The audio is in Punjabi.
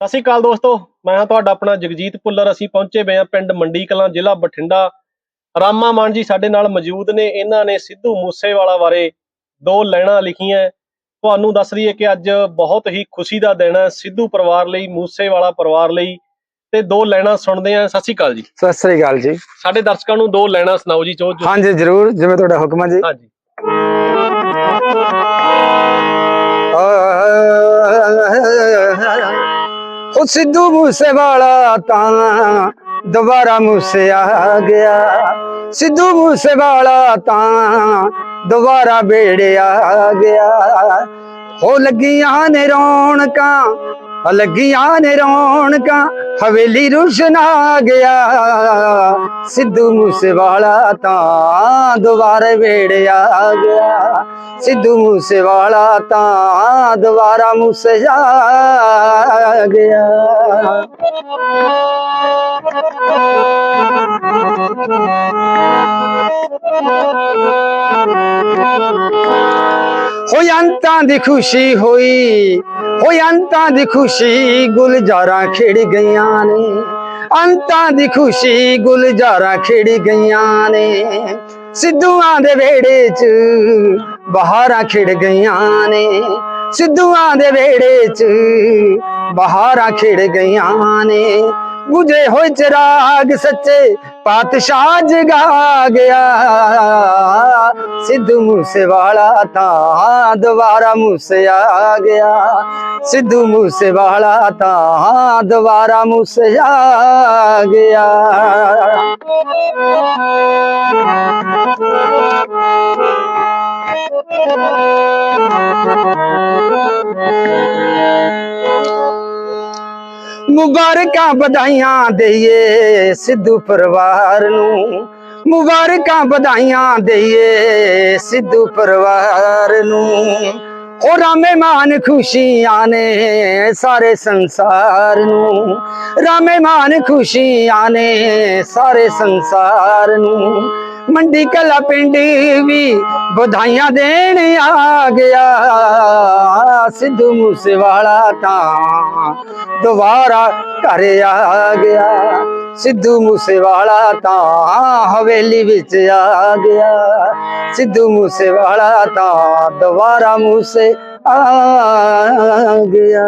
ਸਤਿ ਸ਼੍ਰੀ ਅਕਾਲ ਦੋਸਤੋ ਮੈਂ ਹਾਂ ਤੁਹਾਡਾ ਆਪਣਾ ਜਗਜੀਤ ਭੁੱਲਰ। ਅਸੀਂ ਪਹੁੰਚੇ ਹੋਏ ਹਾਂ ਪਿੰਡ ਮੰਡੀ ਕਲਾਂ ਜ਼ਿਲ੍ਹਾ ਬਠਿੰਡਾ। ਰਾਮਾ ਮਾਨ ਜੀ ਸਾਡੇ ਨਾਲ ਮੌਜੂਦ ਨੇ। ਇਹਨਾਂ ਨੇ ਸਿੱਧੂ ਮੂਸੇਵਾਲਾ ਬਾਰੇ ਦੋ ਲਾਈਨਾਂ ਲਿਖੀਆਂ। ਤੁਹਾਨੂੰ ਦੱਸ ਦਈਏ ਕਿ ਅੱਜ ਬਹੁਤ ਹੀ ਖੁਸ਼ੀ ਦਾ ਦਿਨ ਹੈ ਸਿੱਧੂ ਪਰਿਵਾਰ ਲਈ ਮੂਸੇਵਾਲਾ ਪਰਿਵਾਰ ਲਈ। ਤੇ ਦੋ ਲਾਈਨਾਂ ਸੁਣਦੇ ਹਾਂ। ਸਤਿ ਸ਼੍ਰੀ ਅਕਾਲ ਜੀ। ਸਤਿ ਸ੍ਰੀ ਅਕਾਲ ਜੀ। ਸਾਡੇ ਦਰਸ਼ਕਾਂ ਨੂੰ ਦੋ ਲਾਈਨਾਂ ਸੁਣਾਓ ਜੀ ਜੋ ਜੋ- ਹਾਂਜੀ ਜਰੂਰ। ਜਿਵੇਂ ਤੁਹਾਡਾ ਹੁਕਮ ਹੈ ਜੀ। ਹਾਂਜੀ। ਉਹ ਸਿੱਧੂ ਮੂਸੇ ਵਾਲਾ ਤਾਂ ਦੁਬਾਰਾ ਮੂਸੇ ਆ ਗਿਆ। ਸਿੱਧੂ ਮੂਸੇ ਵਾਲਾ ਤਾਂ ਦੁਬਾਰਾ ਬੇੜੇ ਗਿਆ। ਹੋ ਲੱਗੀਆਂ ਨੇ ਰੌਣਕਾਂ ਲੱਗੀਆਂ ਨੇ ਰੌਣਕਾਂ, ਹਵੇਲੀ ਰੁਸ਼ਨ ਆ ਗਿਆ। ਸਿੱਧੂ ਮੂਸੇਵਾਲਾ ਤਾਂ ਦੁਬਾਰਾ ਬੇੜੇ ਆ ਗਿਆ। ਸਿੱਧੂ ਮੂਸੇਵਾਲਾ ਤਾਂ ਦੁਬਾਰਾ ਮੂਸੇ ਆ ਗਿਆ। ਹੋਈ ਅੰਤਾਂ ਦੀ ਖੁਸ਼ੀ ਹੋਈ। ਹੋਈ ਅੰਤਾਂ ਦੀ ਖੁਸ਼ੀ ਗੁਲਜ਼ਾਰਾਂ ਖਿੜ ਗਈਆਂ ਨੇ। ਅੰਤਾਂ ਦੀ ਖੁਸ਼ੀ ਗੁਲਜ਼ਾਰਾਂ ਖਿੜ ਗਈਆਂ ਨੇ। ਸਿੱਧੂਆਂ ਦੇ ਵਿਹੜੇ 'ਚ ਬਹਾਰਾਂ ਖਿੜ ਗਈਆਂ ਨੇ। ਸਿੱਧੂਆਂ ਦੇ ਵਿਹੜੇ 'ਚ ਬਹਾਰਾਂ ਖਿੜ ਗਈਆਂ ਨੇ। ਬੁਝੇ ਹੋਏ ਚਿਰਾਗ ਸੱਚੇ ਪਾਤਸ਼ਾਹ ਜਗਾ ਗਿਆ। ਸਿੱਧੂ ਮੂਸੇ ਵਾਲਾ ਤਾਂ ਦੁਬਾਰਾ ਮੂਸੇ ਆ ਗਿਆ। ਸਿੱਧੂ ਮੂਸੇ ਵਾਲਾ ਤਾਂ ਦੁਬਾਰਾ ਮੂਸੇ ਆ ਗਿਆ। ਮੁਬਾਰਕਾਂ ਵਧਾਈਆਂ ਦੇਈਏ ਸਿੱਧੂ ਪਰਿਵਾਰ ਨੂੰ। ਮੁਬਾਰਕਾਂ ਵਧਾਈਆਂ ਦੇਈਏ ਸਿੱਧੂ ਪਰਿਵਾਰ ਨੂੰ। ਹੋ ਰਾਮੇ ਮਾਨ ਖੁਸ਼ੀਆਂ ਨੇ ਸਾਰੇ ਸੰਸਾਰ ਨੂੰ। ਰਾਮੇ ਮਾਨ ਖੁਸ਼ੀਆਂ ਨੇ ਸਾਰੇ ਸੰਸਾਰ ਨੂੰ। ਮੰਡੀ ਕਲਾ ਪਿੰਡ ਵੀ ਵਧਾਈਆਂ ਦੇਣ ਆ ਗਿਆ। ਸਿੱਧੂ ਮੂਸੇਵਾਲਾ ਤਾਂ ਦੁਬਾਰਾ ਘਰ ਆ ਗਿਆ। ਸਿੱਧੂ ਮੂਸੇਵਾਲਾ ਤਾਂ ਹਵੇਲੀ ਵਿੱਚ ਆ ਗਿਆ। ਸਿੱਧੂ ਮੂਸੇਵਾਲਾ ਤਾਂ ਦੁਬਾਰਾ ਮੂਸੇ ਆ ਗਿਆ।